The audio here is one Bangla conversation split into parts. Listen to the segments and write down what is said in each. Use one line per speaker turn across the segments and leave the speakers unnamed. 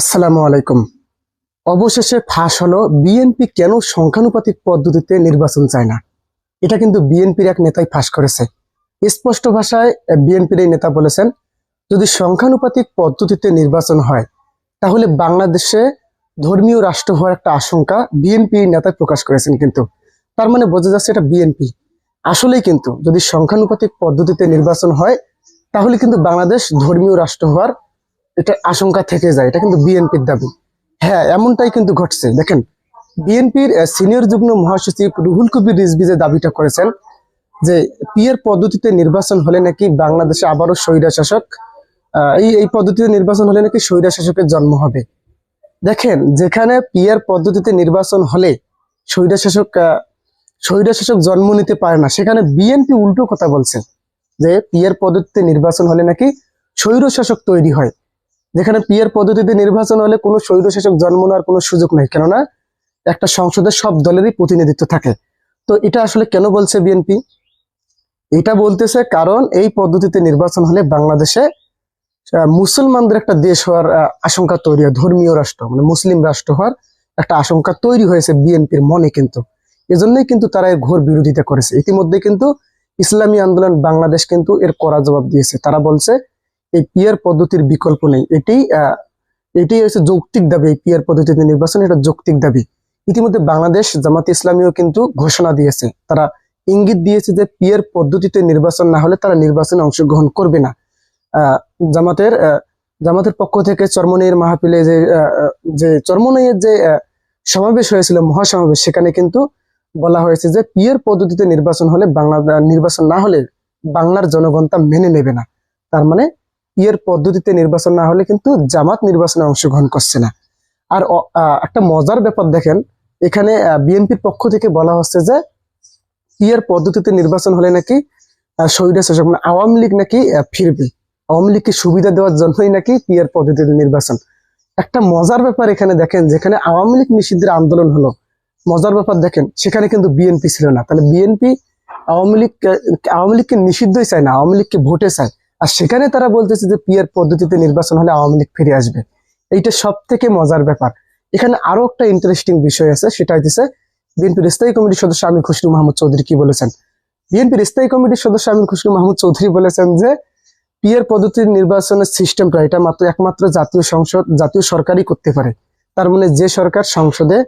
আসসালামু আলাইকুম অবশেষে ফাঁস হলো বিএনপি কেন সংখ্যানুপাতিক পদ্ধতিতে নির্বাচন চায় না এটা কিন্তু বিএনপির এক নেতাই ফাঁস করেছে স্পষ্ট ভাষায় বিএনপির এই নেতা বলেছেন যদি সংখ্যানুপাতিক পদ্ধতিতে নির্বাচন হয় তাহলে বাংলাদেশে ধর্মীয় রাষ্ট্র হওয়ার একটা আশঙ্কা বিএনপি নেতা প্রকাশ করেছেন কিন্তু তার মানে বোঝা যাচ্ছে এটা বিএনপি আসলেই কিন্তু যদি সংখ্যানুপাতিক পদ্ধতিতে নির্বাচন হয় তাহলে কিন্তু বাংলাদেশ ধর্মীয় রাষ্ট্র হওয়ার এটা আশঙ্কা থেকে যায় এটা কিন্তু বিএনপির দাবি হ্যাঁ এমনটাই কিন্তু ঘটছে দেখেন বিএনপির সিনিয়র যুগ্ম মহাসচিব রুহুল কবির রিজবি যে দাবিটা করেছেন যে পিয়ের পদ্ধতিতে নির্বাচন হলে নাকি বাংলাদেশে আবারও স্বৈরা শাসক এই এই পদ্ধতিতে নির্বাচন হলে নাকি স্বৈরা শাসকের জন্ম হবে দেখেন যেখানে পিয়ার পদ্ধতিতে নির্বাচন হলে স্বৈরা শাসক স্বৈরা শাসক জন্ম নিতে পারে না সেখানে বিএনপি উল্টো কথা বলছে যে পিয়ার পদ্ধতিতে নির্বাচন হলে নাকি স্বৈর শাসক তৈরি হয় যেখানে পিয়ার পদ্ধতিতে নির্বাচন হলে কোনো শাসক জন্ম নেওয়ার কোনো সুযোগ নেই কেননা একটা সংসদের সব দলেরই প্রতিনিধিত্ব থাকে তো এটা আসলে কেন বলছে বিএনপি এটা বলতেছে কারণ এই পদ্ধতিতে নির্বাচন হলে বাংলাদেশে মুসলমানদের একটা দেশ হওয়ার আশঙ্কা তৈরি হয় ধর্মীয় রাষ্ট্র মানে মুসলিম রাষ্ট্র হওয়ার একটা আশঙ্কা তৈরি হয়েছে বিএনপির মনে কিন্তু এজন্যই কিন্তু তারা এর ঘোর বিরোধিতা করেছে ইতিমধ্যে কিন্তু ইসলামী আন্দোলন বাংলাদেশ কিন্তু এর করা জবাব দিয়েছে তারা বলছে এই পিয়ার পদ্ধতির বিকল্প নেই এটি এটি হচ্ছে যৌক্তিক দাবি এই পিয়ার পদ্ধতিতে নির্বাচন এটা যৌক্তিক দাবি ইতিমধ্যে বাংলাদেশ জামাত ইসলামীও কিন্তু ঘোষণা দিয়েছে তারা ইঙ্গিত দিয়েছে যে পিয়ার পদ্ধতিতে নির্বাচন না হলে তারা নির্বাচনে অংশগ্রহণ করবে না জামাতের জামাতের পক্ষ থেকে চর্মনিয়ের মাহাপিলে যে যে চর্মনিয়ের যে সমাবেশ হয়েছিল মহাসমাবেশ সেখানে কিন্তু বলা হয়েছে যে পিয়ার পদ্ধতিতে নির্বাচন হলে বাংলা নির্বাচন না হলে বাংলার জনগণ তা মেনে নেবে না তার মানে ইয়ের পদ্ধতিতে নির্বাচন না হলে কিন্তু জামাত নির্বাচনে অংশগ্রহণ করছে না আর একটা মজার ব্যাপার দেখেন এখানে বিএনপির পক্ষ থেকে বলা হচ্ছে যে ইয়ের পদ্ধতিতে নির্বাচন হলে নাকি শহীদ শাসক মানে আওয়ামী লীগ নাকি ফিরবে আওয়ামী লীগকে সুবিধা দেওয়ার জন্যই নাকি পিয়ার পদ্ধতিতে নির্বাচন একটা মজার ব্যাপার এখানে দেখেন যেখানে আওয়ামী লীগ নিষিদ্ধের আন্দোলন হলো মজার ব্যাপার দেখেন সেখানে কিন্তু বিএনপি ছিল না তাহলে বিএনপি আওয়ামী লীগ আওয়ামী লীগকে নিষিদ্ধই চায় না আওয়ামী লীগকে ভোটে চায় আর সেখানে তারা বলতেছে যে পিয়ার পদ্ধতিতে নির্বাচন হলে আওয়ামী লীগ ফিরে আসবে এইটা সব থেকে মজার ব্যাপার এখানে আরো একটা ইন্টারেস্টিং বিষয় আছে সেটা হচ্ছে বিএনপির স্থায়ী কমিটির সদস্য আমির খুশরু মাহমুদ চৌধুরী কি বলেছেন বিএনপির স্থায়ী কমিটির সদস্য আমির খুশরু মাহমুদ চৌধুরী বলেছেন যে পিয়ার পদ্ধতির নির্বাচনের সিস্টেমটা এটা মাত্র একমাত্র জাতীয় সংসদ জাতীয় সরকারই করতে পারে তার মানে যে সরকার সংসদে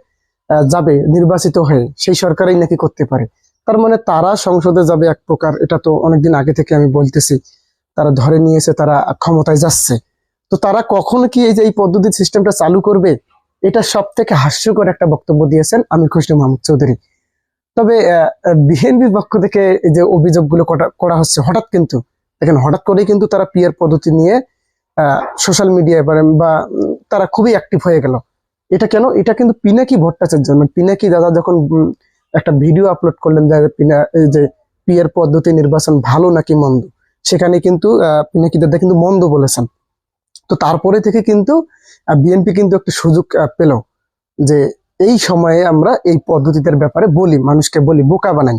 যাবে নির্বাচিত হয়ে সেই সরকারই নাকি করতে পারে তার মানে তারা সংসদে যাবে এক প্রকার এটা তো অনেকদিন আগে থেকে আমি বলতেছি তারা ধরে নিয়েছে তারা ক্ষমতায় যাচ্ছে তো তারা কখন কি এই যে এই পদ্ধতির সিস্টেমটা চালু করবে এটা সব থেকে হাস্যকর একটা বক্তব্য দিয়েছেন আমির খসরু মাহমুদ চৌধুরী তবে বিএনপির পক্ষ থেকে এই যে অভিযোগগুলো করা হচ্ছে হঠাৎ কিন্তু দেখেন হঠাৎ করেই কিন্তু তারা পিয়ার পদ্ধতি নিয়ে সোশ্যাল মিডিয়ায় বা তারা খুবই অ্যাক্টিভ হয়ে গেল এটা কেন এটা কিন্তু পিনাকি ভট্টাচার্য মানে পিনাকি দাদা যখন একটা ভিডিও আপলোড করলেন যে যে পিয়ার পদ্ধতি নির্বাচন ভালো নাকি মন্দ সেখানে কিন্তু পিনাকিদারদা কিন্তু মন্দ বলেছেন তো তারপরে থেকে কিন্তু বিএনপি কিন্তু একটা সুযোগ পেল যে এই সময়ে আমরা এই পদ্ধতিদের ব্যাপারে বলি মানুষকে বলি বোকা বানাই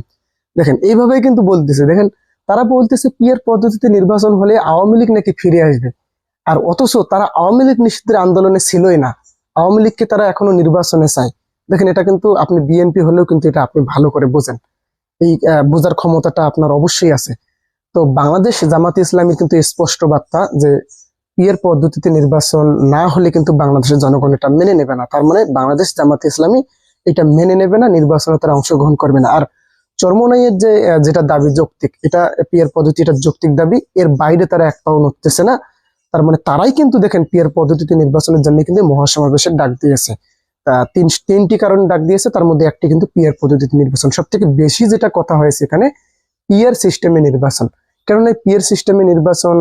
দেখেন এইভাবেই কিন্তু বলতেছে দেখেন তারা বলতেছে পিয়ার পদ্ধতিতে নির্বাচন হলে আওয়ামী লীগ নাকি ফিরে আসবে আর অথচ তারা আওয়ামী লীগ নিষিদ্ধের আন্দোলনে ছিলই না আওয়ামী লীগকে তারা এখনো নির্বাচনে চায় দেখেন এটা কিন্তু আপনি বিএনপি হলেও কিন্তু এটা আপনি ভালো করে বোঝেন এই বোঝার ক্ষমতাটা আপনার অবশ্যই আছে তো বাংলাদেশ জামাত ইসলামী কিন্তু স্পষ্ট বার্তা যে ইয়ের পদ্ধতিতে নির্বাচন না হলে কিন্তু বাংলাদেশের জনগণ এটা মেনে নেবে না তার মানে বাংলাদেশ জামাত ইসলামী এটা মেনে নেবে না নির্বাচনে তারা অংশগ্রহণ করবে না আর চর্মনাইয়ের যে যেটা দাবি যৌক্তিক এটা পিয়ার পদ্ধতি এটা যৌক্তিক দাবি এর বাইরে তারা এক পাও নড়তেছে না তার মানে তারাই কিন্তু দেখেন পিয়ার পদ্ধতিতে নির্বাচনের জন্য কিন্তু মহাসমাবেশের ডাক দিয়েছে তিন তিনটি কারণ ডাক দিয়েছে তার মধ্যে একটি কিন্তু পিয়ার পদ্ধতিতে নির্বাচন সব থেকে বেশি যেটা কথা হয়েছে এখানে পিয়ার সিস্টেমে নির্বাচন কারণ এই পিয়ার সিস্টেমে নির্বাচন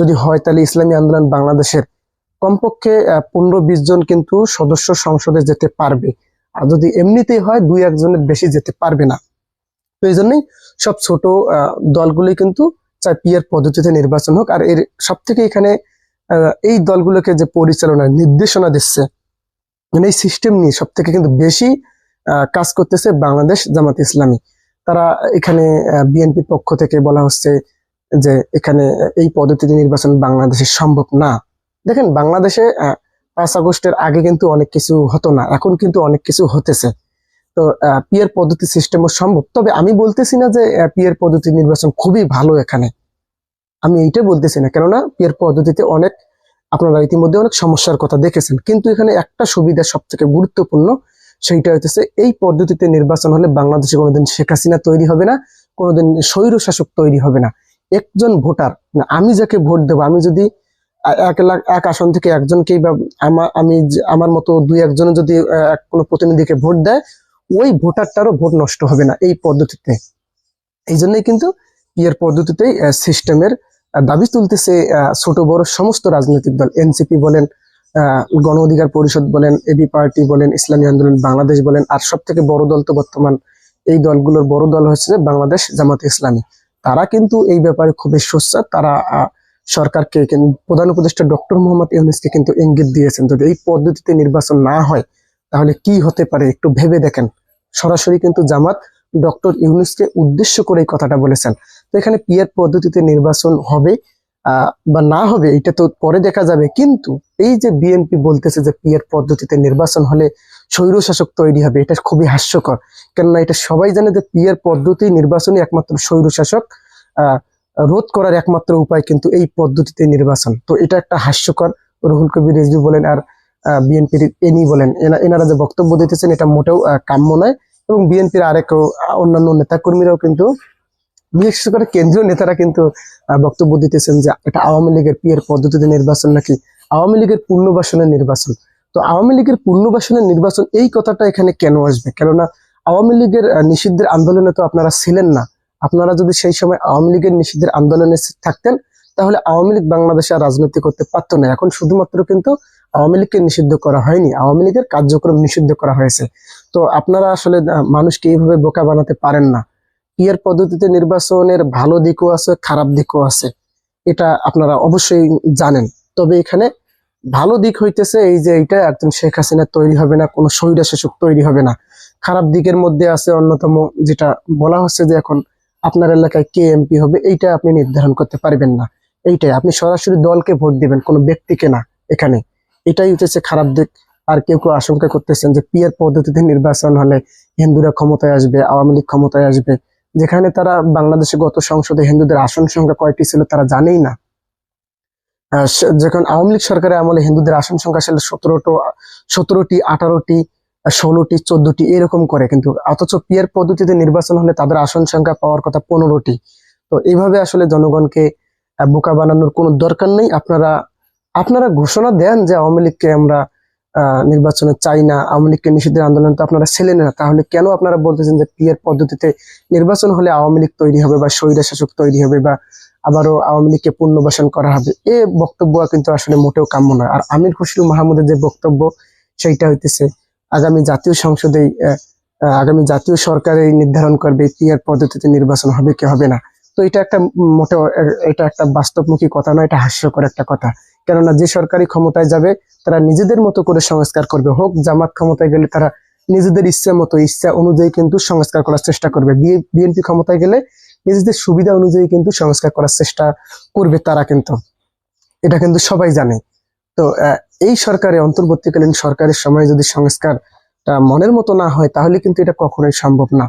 যদি হয় তাহলে ইসলামী আন্দোলন বাংলাদেশের কমপক্ষে পনেরো বিশ জন কিন্তু সদস্য সংসদে যেতে পারবে আর যদি এমনিতেই হয় দুই একজনের বেশি যেতে পারবে না তো এই জন্যই সব ছোট দলগুলি কিন্তু চাই পিয়ার পদ্ধতিতে নির্বাচন হোক আর এর সব থেকে এখানে এই দলগুলোকে যে পরিচালনা নির্দেশনা দিচ্ছে মানে এই সিস্টেম নিয়ে সব থেকে কিন্তু বেশি কাজ করতেছে বাংলাদেশ জামাত ইসলামী তারা এখানে বিএনপির পক্ষ থেকে বলা হচ্ছে যে এখানে এই পদ্ধতিতে নির্বাচন বাংলাদেশে সম্ভব না দেখেন বাংলাদেশে পাঁচ আগস্টের আগে কিন্তু অনেক কিছু হতো না এখন কিন্তু অনেক কিছু হতেছে তো পিয়ার পদ্ধতি সিস্টেমও সম্ভব তবে আমি বলতেছি না যে পিয়ার পদ্ধতি নির্বাচন খুবই ভালো এখানে আমি এইটা বলতেছি না কেননা পিয়ার পদ্ধতিতে অনেক আপনারা ইতিমধ্যে অনেক সমস্যার কথা দেখেছেন কিন্তু এখানে একটা সুবিধা সব থেকে গুরুত্বপূর্ণ সেইটা হইতেছে এই পদ্ধতিতে নির্বাচন হলে বাংলাদেশে কোনোদিন শেখ হাসিনা তৈরি হবে না কোনোদিন স্বৈর শাসক তৈরি হবে না একজন ভোটার আমি যাকে ভোট দেব আমি যদি এক লাখ এক আসন থেকে একজনকেই বা আমার আমি আমার মতো দুই একজন যদি কোনো প্রতিনিধিকে ভোট দেয় ওই ভোটারটারও ভোট নষ্ট হবে না এই পদ্ধতিতে এই জন্যই কিন্তু পিয়ার পদ্ধতিতেই সিস্টেমের দাবি তুলতেছে ছোট বড় সমস্ত রাজনৈতিক দল এনসিপি বলেন গণ অধিকার পরিষদ বলেন এবি পার্টি বলেন ইসলামী আন্দোলন বাংলাদেশ বলেন আর সব থেকে বড় দল তো বর্তমান এই দলগুলোর বড় দল হচ্ছে বাংলাদেশ জামাতে ইসলামী তারা কিন্তু এই ব্যাপারে খুবই সোচ্ছা তারা সরকারকে প্রধান উপদেষ্টা ডক্টর মোহাম্মদ ইউনুসকে কিন্তু ইঙ্গিত দিয়েছেন যদি এই পদ্ধতিতে নির্বাচন না হয় তাহলে কি হতে পারে একটু ভেবে দেখেন সরাসরি কিন্তু জামাত ডক্টর ইউনুসকে উদ্দেশ্য করে এই কথাটা বলেছেন তো এখানে পিয়ার পদ্ধতিতে নির্বাচন হবে বা না হবে এটা তো পরে দেখা যাবে কিন্তু এই যে বিএনপি বলতেছে যে পিয়ার পদ্ধতিতে নির্বাচন হলে স্বৈরশাসক তৈরি হবে এটা খুবই হাস্যকর কেননা এটা সবাই জানে যে পিয়ার পদ্ধতি নির্বাচনই একমাত্র স্বৈরশাসক রোধ করার একমাত্র উপায় কিন্তু এই পদ্ধতিতে নির্বাচন তো এটা একটা হাস্যকর রুহুল কবির রেজু বলেন আর বিএনপির এনি বলেন এনারা যে বক্তব্য দিতেছেন এটা মোটেও কাম্য নয় এবং বিএনপির আরেক অন্যান্য নেতাকর্মীরাও কিন্তু বিশেষ করে কেন্দ্রীয় নেতারা কিন্তু বক্তব্য দিতেছেন যে এটা আওয়ামী লীগের পিয়ের পদ্ধতিতে নির্বাচন নাকি আওয়ামী লীগের পুনর্বাসনের নির্বাচন তো আওয়ামী লীগের পুনর্বাসনের নির্বাচন এই কথাটা এখানে কেন আসবে কেননা আওয়ামী লীগের নিষিদ্ধের আন্দোলনে তো আপনারা ছিলেন না আপনারা যদি সেই সময় আওয়ামী লীগের নিষিদ্ধের আন্দোলনে থাকতেন তাহলে আওয়ামী লীগ বাংলাদেশে আর রাজনীতি করতে পারতো না এখন শুধুমাত্র কিন্তু আওয়ামী লীগকে নিষিদ্ধ করা হয়নি আওয়ামী লীগের কার্যক্রম নিষিদ্ধ করা হয়েছে তো আপনারা আসলে মানুষকে এইভাবে বোকা বানাতে পারেন না ইয়ের পদ্ধতিতে নির্বাচনের ভালো দিকও আছে খারাপ দিকও আছে এটা আপনারা অবশ্যই জানেন তবে এখানে ভালো দিক হইতেছে এই যে এইটা একদম শেখ হাসিনা তৈরি হবে না কোনো শহীদা শাসক তৈরি হবে না খারাপ দিকের মধ্যে আছে অন্যতম যেটা বলা হচ্ছে যে এখন আপনার এলাকায় কে এমপি হবে এইটা আপনি নির্ধারণ করতে পারবেন না এইটাই আপনি সরাসরি দলকে ভোট দিবেন কোনো ব্যক্তিকে না এখানে এটাই হচ্ছে খারাপ দিক আর কেউ কেউ আশঙ্কা করতেছেন যে পিয়ার পদ্ধতিতে নির্বাচন হলে হিন্দুরা ক্ষমতায় আসবে আওয়ামী লীগ ক্ষমতায় আসবে যেখানে তারা বাংলাদেশে গত সংসদে হিন্দুদের আসন সংখ্যা কয়টি ছিল তারা জানেই না যখন আওয়ামী লীগ সরকারের আমলে হিন্দুদের আসন সংখ্যা ছিল সতেরোটো সতেরোটি আঠারোটি ষোলোটি চোদ্দটি এরকম করে কিন্তু অথচ পিয়ার পদ্ধতিতে নির্বাচন হলে তাদের আসন সংখ্যা পাওয়ার কথা পনেরোটি তো এইভাবে আসলে জনগণকে বোকা বানানোর কোনো দরকার নেই আপনারা আপনারা ঘোষণা দেন যে আওয়ামী লীগকে আমরা নির্বাচনে চাই না আওয়ামী লীগকে নিষিদ্ধের আন্দোলন তো আপনারা ছেলে না তাহলে কেন আপনারা বলতেছেন যে পিয়ার পদ্ধতিতে নির্বাচন হলে আওয়ামী লীগ তৈরি হবে বা শহীদ শাসক তৈরি হবে বা আবারও আওয়ামী লীগকে পুনর্বাসন করা হবে এ বক্তব্য কিন্তু আসলে মোটেও কাম্য নয় আর আমির খসরু মাহমুদের যে বক্তব্য সেইটা হইতেছে আগামী জাতীয় সংসদেই আগামী জাতীয় সরকারে নির্ধারণ করবে পিয়ার পদ্ধতিতে নির্বাচন হবে কি হবে না তো এটা একটা মোটেও এটা একটা বাস্তবমুখী কথা নয় এটা হাস্যকর একটা কথা কেননা যে সরকারি ক্ষমতায় যাবে তারা নিজেদের মতো করে সংস্কার করবে হোক জামাত ক্ষমতায় গেলে তারা নিজেদের ইচ্ছা মতো ইচ্ছা অনুযায়ী কিন্তু সংস্কার করার চেষ্টা করবে বিএনপি ক্ষমতায় গেলে নিজেদের সুবিধা অনুযায়ী কিন্তু সংস্কার করার চেষ্টা করবে তারা কিন্তু এটা কিন্তু সবাই জানে তো এই সরকারে অন্তর্বর্তীকালীন সরকারের সময় যদি সংস্কারটা মনের মতো না হয় তাহলে কিন্তু এটা কখনোই সম্ভব না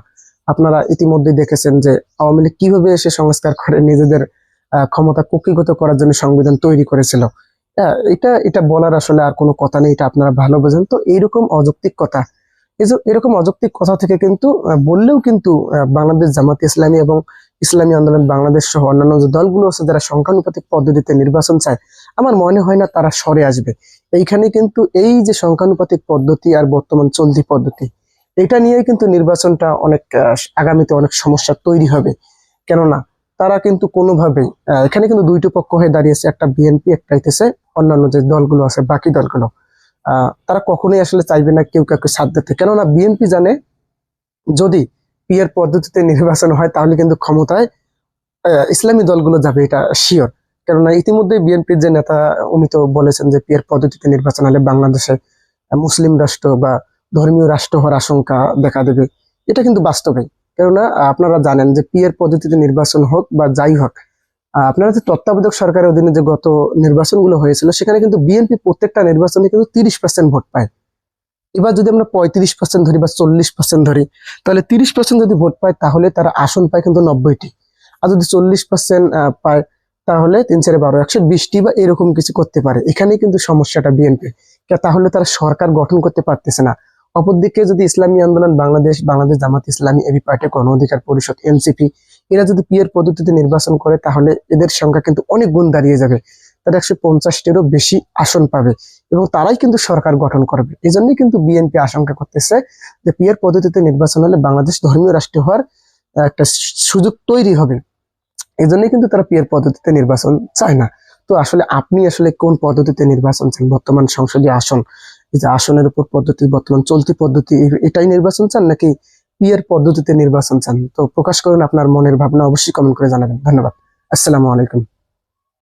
আপনারা ইতিমধ্যে দেখেছেন যে আওয়ামী লীগ কিভাবে এসে সংস্কার করে নিজেদের ক্ষমতা কুকিগত করার জন্য সংবিধান তৈরি করেছিল এটা এটা বলার আসলে আর কোনো কথা নেই এটা আপনারা ভালো বোঝেন তো এইরকম অযৌক্তিক কথা এরকম অযৌক্তিক কথা থেকে কিন্তু বললেও কিন্তু বাংলাদেশ জামাত ইসলামী এবং ইসলামী আন্দোলন বাংলাদেশ সহ অন্যান্য যে দলগুলো আছে যারা সংখ্যানুপাতিক পদ্ধতিতে নির্বাচন চায় আমার মনে হয় না তারা সরে আসবে এইখানে কিন্তু এই যে সংখ্যানুপাতিক পদ্ধতি আর বর্তমান চলতি পদ্ধতি এটা নিয়ে কিন্তু নির্বাচনটা অনেক আগামীতে অনেক সমস্যা তৈরি হবে কেননা তারা কিন্তু কোনোভাবেই এখানে কিন্তু দুইটি পক্ষ হয়ে দাঁড়িয়েছে একটা বিএনপি একটা হইতেছে অন্যান্য যে দলগুলো আছে বাকি দলগুলো তারা কখনোই আসলে চাইবে না কেউ কাউকে সাথ দিতে কেননা বিএনপি জানে যদি পিয়ার পদ্ধতিতে নির্বাচন হয় তাহলে কিন্তু ক্ষমতায় ইসলামী দলগুলো যাবে এটা শিওর কেননা ইতিমধ্যে বিএনপির যে নেতা উনি তো বলেছেন যে পিয়ার পদ্ধতিতে নির্বাচন হলে বাংলাদেশে মুসলিম রাষ্ট্র বা ধর্মীয় রাষ্ট্র হওয়ার আশঙ্কা দেখা দেবে এটা কিন্তু বাস্তবে কেননা আপনারা জানেন যে পিয়ের পদ্ধতিতে নির্বাচন হোক বা যাই হোক আপনারা যে তত্ত্বাবধায়ক সরকারের অধীনে যে গত নির্বাচনগুলো হয়েছিল সেখানে কিন্তু বিএনপি প্রত্যেকটা নির্বাচনে কিন্তু তিরিশ পার্সেন্ট ভোট পায় এবার যদি আমরা পঁয়ত্রিশ পার্সেন্ট ধরি বা চল্লিশ পার্সেন্ট ধরি তাহলে তিরিশ পার্সেন্ট যদি ভোট পায় তাহলে তারা আসন পায় কিন্তু নব্বইটি আর যদি চল্লিশ পার্সেন্ট পায় তাহলে তিন চারে বারো একশো বিশটি বা এরকম কিছু করতে পারে এখানেই কিন্তু সমস্যাটা বিএনপি তাহলে তারা সরকার গঠন করতে পারতেছে না অপরদিকে যদি ইসলামী আন্দোলন বাংলাদেশ বাংলাদেশ জামাত ইসলামী এবি পার্টি গণ অধিকার পরিষদ এনসিপি এরা যদি পিয়ের পদ্ধতিতে নির্বাচন করে তাহলে এদের সংখ্যা কিন্তু অনেক গুণ দাঁড়িয়ে যাবে তারা একশো পঞ্চাশটিরও বেশি আসন পাবে এবং তারাই কিন্তু সরকার গঠন করবে এই জন্যই কিন্তু বিএনপি আশঙ্কা করতেছে যে পিয়ের পদ্ধতিতে নির্বাচন হলে বাংলাদেশ ধর্মীয় রাষ্ট্র হওয়ার একটা সুযোগ তৈরি হবে এই জন্যই কিন্তু তারা পিয়ের পদ্ধতিতে নির্বাচন চায় না তো আসলে আপনি আসলে কোন পদ্ধতিতে নির্বাচন চান বর্তমান সংসদীয় আসন এই যে আসনের উপর পদ্ধতি বর্তমান চলতি পদ্ধতি এটাই নির্বাচন চান নাকি পিয়ের পদ্ধতিতে নির্বাচন চান তো প্রকাশ করুন আপনার মনের ভাবনা অবশ্যই কমেন্ট করে জানাবেন ধন্যবাদ আসসালামু আলাইকুম